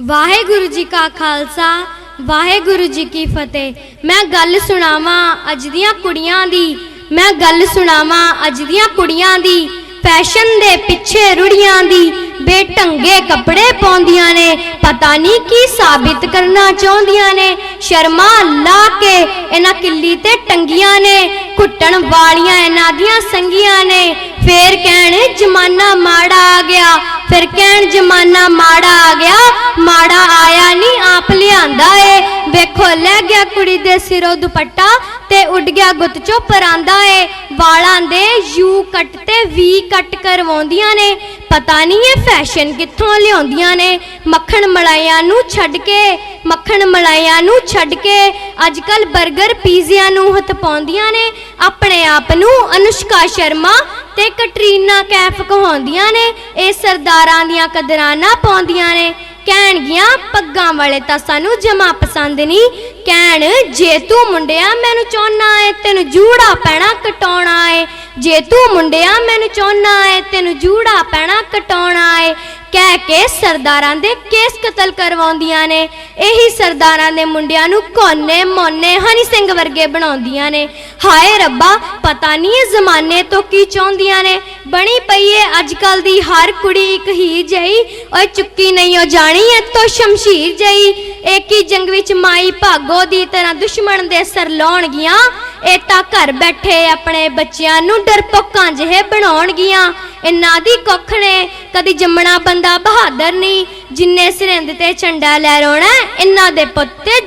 ਵਾਹਿਗੁਰੂ ਜੀ ਕਾ ਖਾਲਸਾ, ਵਾਹਿਗੁਰੂ ਜੀ ਕੀ ਫਤਿਹ। ਮੈਂ ਗੱਲ ਸੁਣਾਵਾਂ ਅੱਜ ਦੀਆਂ ਕੁੜੀਆਂ ਦੀ। ਮੈਂ ਗੱਲ ਸੁਣਾਵਾਂ ਅੱਜ ਦੀਆਂ ਕੁੜੀਆਂ ਦੀ। ਫੈਸ਼ਨ ਦੇ ਪਿੱਛੇ ਰੁੜੀਆਂ ਦੀ। ਬੇਢੰਗੇ ਕੱਪੜੇ ਪਾਉਂਦੀਆਂ ਨੇ। ਪਤਾ ਨਹੀਂ ਕੀ ਸਾਬਿਤ ਕਰਨਾ ਚਾਹੁੰਦੀਆਂ ਨੇ। ਸ਼ਰਮਾ ਲਾ ਕੇ ਇਹਨਾਂ ਕਿੱਲੀ ਤੇ ਟੰਗੀਆਂ ਨੇ। ਘੁੱਟਣ ਵਾਲੀਆਂ ਇਹਨਾਂ ਦੀਆਂ ਸੰਗੀਆਂ ਨੇ। ਫੇਰ ਕਹਿਣ, ਜਮਾਨਾ ਮਾੜਾ ਆ ਗਿਆ। ਫਿਰ ਕਹਿਣ, ਜਮਾਨਾ ਮਾੜਾ ਆ ਗਿਆ। ਮਾੜਾ ਆਇਆ ਨਹੀਂ, ਆਪ ਲਿਆਂਦਾ ਏ। ਵੇਖੋ, ਲੈ ਗਿਆ ਕੁੜੀ ਦੇ ਸਿਰੋਂ ਦੁਪੱਟਾ ਤੇ ਉੱਡ ਗਿਆ ਗੁੱਤ ਚੋਂ ਪਰਾਂਦਾ ਏ। ਵਾਲਾਂ ਦੇ ਯੂ ਕੱਟ ਤੇ ਵੀ ਕੱਟ ਕਰਵਾਉਂਦੀਆਂ ਨੇ। ਪਤਾ ਨਹੀਂ ਇਹ ਫੈਸ਼ਨ ਕਿੱਥੋਂ ਲਿਆਉਂਦੀਆਂ ਨੇ। ਮੱਖਣ ਮਲਾਈਆਂ ਨੂੰ ਛੱਡ ਕੇ, ਮੱਖਣ ਮਲਾਈਆਂ ਨੂੰ ਛੱਡ ਕੇ ਅੱਜ ਕੱਲ 버ਗਰ ਪੀਜ਼ਿਆਂ ਨੂੰ ਹੱਥ ਪਾਉਂਦੀਆਂ ਨੇ। ਆਪਣੇ ਆਪ ਨੂੰ ਅਨੁਸ਼ਕਾ ਸ਼ਰਮਾ ਤੇ ਕਟਰੀਨਾ ਕੈਫ ਕਹਾਉਂਦੀਆਂ ਨੇ, ਇਹ ਸਰਦਾਰਾਂ ਦੀਆਂ ਕਦਰਾਂ ਪਾਉਂਦੀਆਂ ਨੇ। ਕਹਿਣਗੀਆਂ ਪੱਗਾਂ ਵਾਲੇ ਤਾਂ ਸਾਨੂੰ ਜਮਾ ਪਸੰਦ ਨਹੀਂ। ਕਹਿਣ, ਜੇ ਤੂੰ ਮੁੰਡਿਆ, ਮੈਨੂੰ ਚਾਹਨਾ ਏ, ਤੈਨੂੰ ਜੂੜਾ ਪੈਣਾ ਕਟਾਉਣਾ ਏ। ਜੇ ਤੂੰ ਮੁੰਡਿਆ, ਮੈਨੂੰ ਚਾਹਨਾ ਏ, ਤੈਨੂੰ ਜੂੜਾ ਪੈਣਾ ਕਟਾਉਣਾ ਏ। ਕਹਿ ਕੇ ਸਰਦਾਰਾਂ ਦੇ ਕੇਸ ਕਤਲ ਕਰਵਾਉਂਦੀਆਂ ਨੇ। ਇਹੀ ਸਰਦਾਰਾਂ ਦੇ ਮੁੰਡਿਆਂ ਨੂੰ ਕੋਨੇ ਮੋਨੇ ਹਨੀ ਸਿੰਘ ਵਰਗੇ ਬਣਾਉਂਦੀਆਂ ਨੇ। ਹਾਏ ਰੱਬਾ, ਪਤਾ ਨਹੀਂ ਇਹ ਜ਼ਮਾਨੇ ਤੋਂ ਕੀ ਚਾਹੁੰਦੀਆਂ ਨੇ। ਬਣੀ ਪਈ ਏ ਅੱਜ ਕੱਲ ਦੀ ਹਰ ਕੁੜੀ ਇੱਕ ਹੀ ਜਈ। ਓਏ ਚੁੱਕੀ ਨਹੀਂ ਹੋ ਜਾਣੀ ਐ ਤੋਂ ਸ਼ਮਸ਼ੀਰ ਜਈ। ਇੱਕ ਹੀ ਜੰਗ ਵਿੱਚ ਮਾਈ ਭਾਗੋ ਦੀ ਤਰ੍ਹਾਂ ਦੁਸ਼ਮਣ ਦੇ ਸਰ ਲਾਉਣਗੀਆਂ? ਇਹ ਤਾਂ ਘਰ ਬੈਠੇ ਆਪਣੇ ਬੱਚਿਆਂ ਨੂੰ ਡਰਪੋਕਾਂ ਜਿਹੇ ਬਣਾਉਣਗੀਆਂ। ਇਹਨਾਂ ਦੀ ਕੁੱਖ ਨੇ ਕਦੀ ਜੰਮਣਾ ਬੰਦਾ ਬਹਾਦਰ ਨਹੀਂ, ਜਿੰਨੇ ਸਿਰੰਦ ਤੇ ਝੰਡਾ ਲਹਿਰਾਉਣਾ ਇਹਨਾਂ ਦੇ ਪੁੱਤ ਤੇ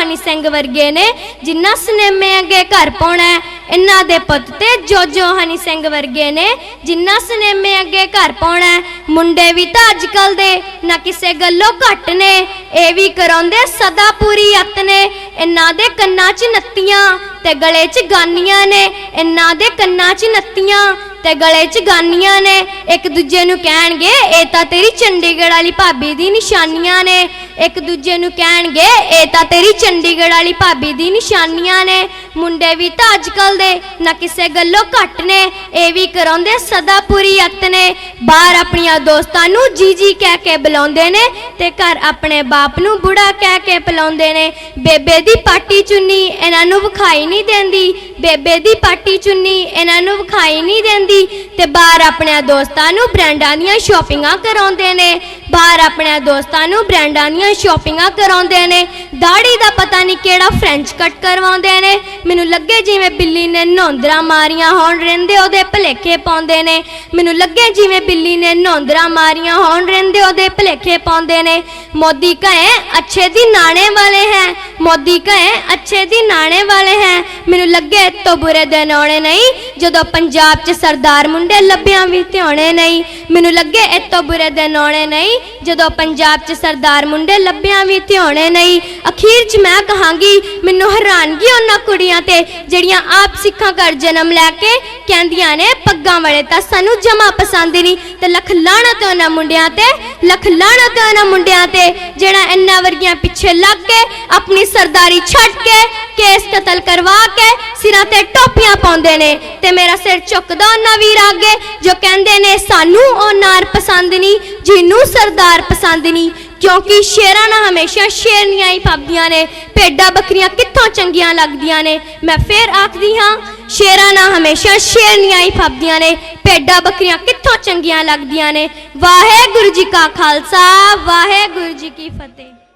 ਹਨੀ ਸਿੰਘ ਵਰਗੇ ਨੇ, ਜਿੰਨਾ ਸਿਨੇਮੇ ਅੱਗੇ ਘਰ ਪਾਉਣਾ ਇਹਨਾਂ ਦੇ ਪੁੱਤ ਤੇ ਜੋ ਹਨੀ ਸਿੰਘ ਵਰਗੇ ਨੇ, ਜਿੰਨਾ ਸਿਨੇਮੇ ਅੱਗੇ ਘਰ ਪਾਉਣਾ ਮੁੰਡੇ ਵੀ ਤਾਂ ਅੱਜ ਕੱਲ ਦੇ, ਨਾ ਕਿਸੇ ਗੱਲੋਂ ਘੱਟ ਨੇ, ਇਹ ਵੀ ਕਰਾਉਂਦੇ ਸਦਾ ਪੂਰੀ ਅੱਤ ਨੇ, ਇਹਨਾਂ ਦੇ ਕੰਨਾਂ 'ਚ ਨੱਤੀਆਂ ਤੇ ਗਲੇ 'ਚ ਗਾਨੀਆਂ ਨੇ, ਇਹਨਾਂ ਦੇ ਕੰਨਾਂ 'ਚ ਨੱਤੀਆਂ ਤੇ ਗਲੇ 'ਚ ਗਾਨੀਆਂ ਨੇ। ਇੱਕ ਦੂਜੇ ਨੂੰ ਕਹਿਣਗੇ, ਇਹ ਤਾਂ ਤੇਰੀ ਚੰਡੀਗੜ੍ਹ ਵਾਲੀ ਭਾਬੀ ਦੀ ਨਿਸ਼ਾਨੀਆਂ ਨੇ। ਇੱਕ ਦੂਜੇ ਨੂੰ ਕਹਿਣਗੇ, ਇਹ ਤਾਂ ਤੇਰੀ ਚੰਡੀਗੜ੍ਹ ਵਾਲੀ ਭਾਬੀ ਦੀ ਨਿਸ਼ਾਨੀਆਂ ਨੇ। ਮੁੰਡੇ ਵੀ ਤਾਂ ਅੱਜ ਕੱਲ ਦੇ, ਨਾ ਕਿਸੇ ਗੱਲੋਂ ਘੱਟ ਨੇ। ਇਹ ਵੀ ਕਰਾਉਂਦੇ ਸਦਾ ਪੂਰੀ ਅੱਤ ਨੇ। ਬਾਹਰ ਆਪਣੀਆਂ ਦੋਸਤਾਂ ਨੂੰ ਜੀ ਜੀ ਕਹਿ ਕੇ ਬੁਲਾਉਂਦੇ ਨੇ ਤੇ ਘਰ ਆਪਣੇ ਬਾਪ ਨੂੰ ਬੁੜਾ ਕਹਿ ਕੇ ਬੁਲਾਉਂਦੇ ਨੇ। ਬੇਬੇ ਦੀ ਪਾਟੀ ਚੁੰਨੀ ਇਹਨਾਂ ਨੂੰ ਵਿਖਾਈ ਨਹੀਂ ਦਿੰਦੀ। ਬੇਬੇ ਦੀ ਪਾਟੀ ਚੁੰਨੀ ਇਹਨਾਂ ਨੂੰ ਵਿਖਾਈ ਨਹੀਂ ਦਿੰਦੀ ਤੇ ਬਾਹਰ ਆਪਣੇ ਦੋਸਤਾਂ ਨੂੰ ਬ੍ਰਾਂਡਾਂ ਦੀਆਂ ਸ਼ਾਪਿੰਗਾਂ ਕਰਾਉਂਦੇ ਨੇ। ਬਾਹਰ ਆਪਣੇ ਦੋਸਤਾਂ ਨੂੰ ਬ੍ਰਾਂਡਾਂ ਦੀਆਂ ਸ਼ਾਪਿੰਗਾਂ ਕਰਾਉਂਦੇ ਨੇ। ਦਾੜੀ ਦਾ ਪਤਾ ਨਹੀਂ ਕਿਹੜਾ ਫ੍ਰੈਂਚ ਕੱਟ ਕਰਵਾਉਂਦੇ ਨੇ। ਮੈਨੂੰ ਲੱਗੇ ਜਿਵੇਂ ਬਿੱਲੀ ਨੇ ਨੌਂਦਰਾ ਮਾਰੀਆਂ ਹੋਣ, ਰਹਿੰਦੇ ਉਹਦੇ ਭਲੇਖੇ ਪਾਉਂਦੇ ਨੇ। ਮੈਨੂੰ ਲੱਗੇ ਜਿਵੇਂ ਬਿੱਲੀ ਨੇ ਨੌਂਦਰਾ ਮਾਰੀਆਂ ਹੋਣ, ਰਹਿੰਦੇ ਉਹਦੇ ਭਲੇਖੇ ਪਾਉਂਦੇ ਨੇ। ਮੋਦੀ ਕਹੇ, ਅੱਛੇ ਦੀ ਨਾਣੇ ਵਾਲੇ ਹੈ। ਮੋਦੀ ਕਹੇ, ਅੱਛੇ ਦੀ ਨਾਣੇ ਵਾਲੇ ਹੈ। ਮੈਨੂੰ ਲੱਗੇ ਤੋਂ ਬੁਰੇ ਦਿਨ ਆਉਣੇ ਨਹੀਂ, ਜਦੋਂ ਪੰਜਾਬ 'ਚ ਸਰਦਾਰ ਮੁੰਡੇ ਲੱਭਿਆਂ ਵੀ ਧਿਆਉਣੇ ਨਹੀਂ। ਮੈਨੂੰ ਲੱਗੇ ਇਤੋਂ ਬੁਰੇ ਦਿਨ ਆਉਣੇ ਨਹੀਂ, ਜਦੋਂ ਪੰਜਾਬ 'ਚ ਸਰਦਾਰ ਮੁੰਡੇ ਲੱਭਿਆਂ ਵੀ ਧਿਆਉਣੇ ਨਹੀਂ। ਅਖੀਰ 'ਚ ਮੈਂ ਕਹਾਂਗੀ, ਮੈਨੂੰ ਹੈਰਾਨਗੀ ਉਹਨਾਂ ਕੁੜੀਆਂ ਤੇ ਜਿਹੜੀਆਂ ਆਪ ਸਿੱਖਾਂ ਘਰ ਜਨਮ ਲੈ ਕੇ ਕਹਿੰਦੀਆਂ ਨੇ, ਪੱਗਾਂ ਵਾਲੇ ਤਾਂ ਸਾਨੂੰ ਜਮਾ ਪਸੰਦ ਨਹੀਂ। ਤੇ ਲੱਖ ਲਾਣਾ ਤੇ ਉਹਨਾਂ ਮੁੰਡਿਆਂ ਤੇ, ਲੱਖ ਲਾਣਾ ਤੇ ਉਹਨਾਂ ਮੁੰਡਿਆਂ ਤੇ, ਜਿਹੜਾ ਇੰਨਾ ਵਰਗੀਆਂ ਪਿੱਛੇ ਲੱਗ ਕੇ, ਆਪਣੀ ਸਰਦਾਰੀ ਛੱਡ ਕੇ, ਕੇਸ ਕਤਲ ਕਰਵਾ ਕੇ ਸਿਰਾਂ ਤੇ ਟੋਪੀਆਂ ਪਾਉਂਦੇ ਨੇ। ਤੇ ਮੇਰਾ ਸਿਰ ਝੁਕਦਾ ਉਹਨਾਂ ਵੀਰ ਅੱਗੇ, ਜੋ ਕਹਿੰਦੇ ਨੇ, ਸਾਨੂੰ ਉਹ ਨਾਰ ਪਸੰਦ ਨਹੀਂ, ਜਿਹਨੂੰ ਸਰਦਾਰ ਪਸੰਦ ਨਹੀਂ। ਕਿਉਂਕਿ ਸ਼ੇਰਾਂ ਨਾਲ ਹਮੇਸ਼ਾ ਸ਼ੇਰਨੀਆਂ ਹੀ ਫੱਬਦੀਆਂ ਨੇ, ਭੇਡਾਂ ਬੱਕਰੀਆਂ ਕਿੱਥੋਂ ਚੰਗੀਆਂ ਲੱਗਦੀਆਂ ਨੇ? ਮੈਂ ਫੇਰ ਆਖਦੀ ਹਾਂ, ਸ਼ੇਰਾਂ ਨਾਲ ਹਮੇਸ਼ਾ ਸ਼ੇਰਨੀਆਂ ਹੀ ਫੱਬਦੀਆਂ ਨੇ, ਭੇਡਾਂ ਬੱਕਰੀਆਂ ਕਿੱਥੋਂ ਚੰਗੀਆਂ ਲੱਗਦੀਆਂ ਨੇ? ਵਾਹਿਗੁਰੂ ਜੀ ਕਾ ਖਾਲਸਾ, ਵਾਹਿਗੁਰੂ ਜੀ ਕੀ ਫਤਿਹ।